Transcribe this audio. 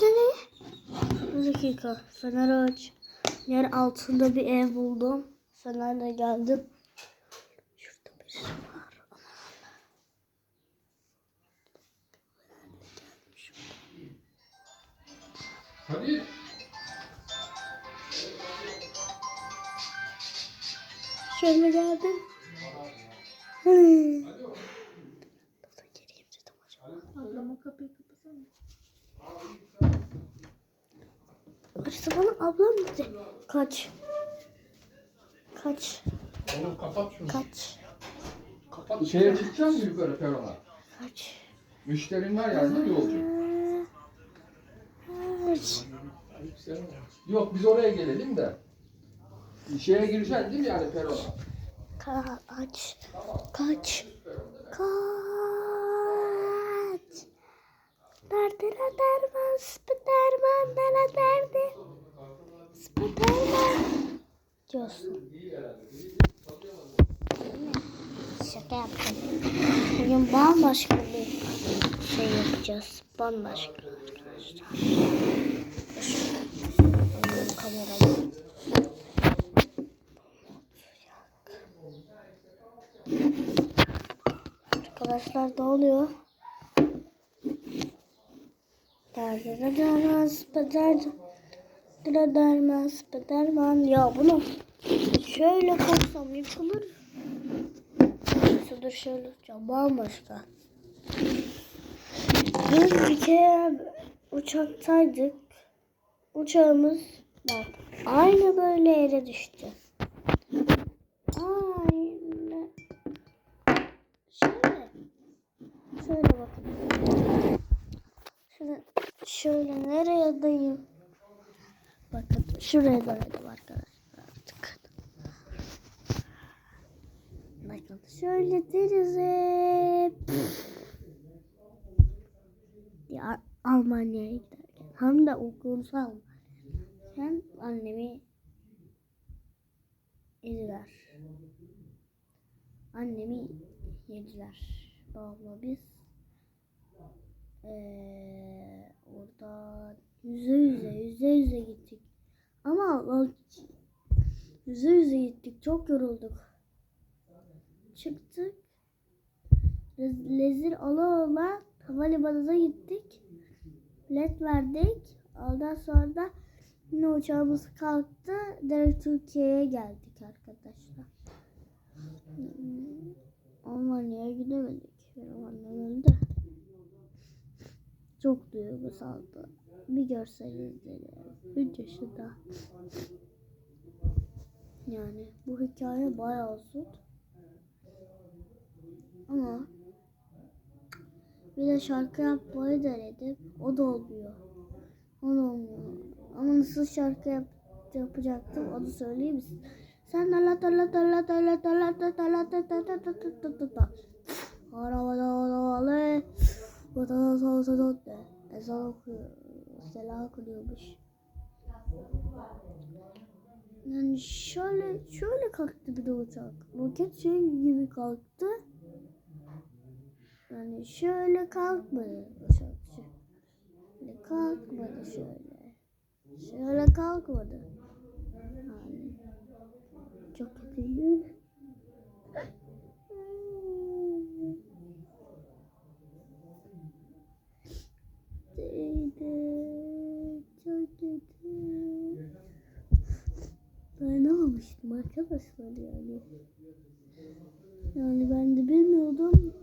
Ne? Bir dakika. Fener aç. Yer altında bir ev buldum. Fenerle geldim. Şurada birisi var. Hadi. Şöyle geldim. Hı. Nasıl gireyim dedim acaba. Ablama kapıyı kapasana. Birisi bana ablam dedi. Kaç. Kaç. Oğlum kapat şunu. Kaç. Kapat. Şeye çıkacağım mı yukarı perona? Kaç. Müşterin var yanında yolcu. Kaç. Yok biz oraya gelelim de. Şeye gireceksin değil mi yani perona? Kaç. Kaç. Kaç. Nerede derman? Spiderman bana derdi. Spiderman. Diyorsun. Şaka yaptım. Bugün bambaşka bir şey yapacağız. Bambaşka arkadaşlar. Alayım kameramı. Arkadaşlar ne oluyor? Derdine dermez, spider. Dile dermez, spiderman. Ya bunu şöyle koysam yıkılır. Neyse dur şöyle tutacağım. Bambaşka. Biz bir kere uçaktaydık. Uçağımız bak aynı böyle yere düştü. Aynı. Şöyle. Şöyle bakın. Şöyle, şöyle nereye dayım? Bakın şuraya dayadım arkadaşlar artık. Bakın şöyle denize. Ya Almanya'ya giderken. Hem de okulsal. Hem annemi yediler. Annemi yediler. Babamla biz eee orada yüze yüze yüze gittik. Ama yüze yüze gittik. Çok yorulduk. Çıktık. Lez- Lezir ala ala havalimanına gittik. Bilet verdik. Ondan sonra da yine uçağımız kalktı. Direkt Türkiye'ye geldik arkadaşlar. Hmm, Almanya'ya gidemedik. Duygusaldı. Bir görseniz dedi. 3 yaşında. Yani bu hikaye bayağı uzun. Ama bir de şarkı yapmayı denedim. O da olmuyor. O da olmuyor. Ama nasıl şarkı yap yapacaktım onu söyleyeyim misin? Sen la la la la la la la la la la la la la la la Ezan okuyor. Selam okuyormuş. Yani şöyle şöyle kalktı bir de uçak. Roket şey gibi kalktı. Yani şöyle kalkmadı uçak. Şöyle kalkmadı şöyle. Şöyle kalkmadı. Yani çok kötüydü. Kötüydü. Çok kötü. Dayanamamıştım arkadaşlar yani. Yani ben de bilmiyordum.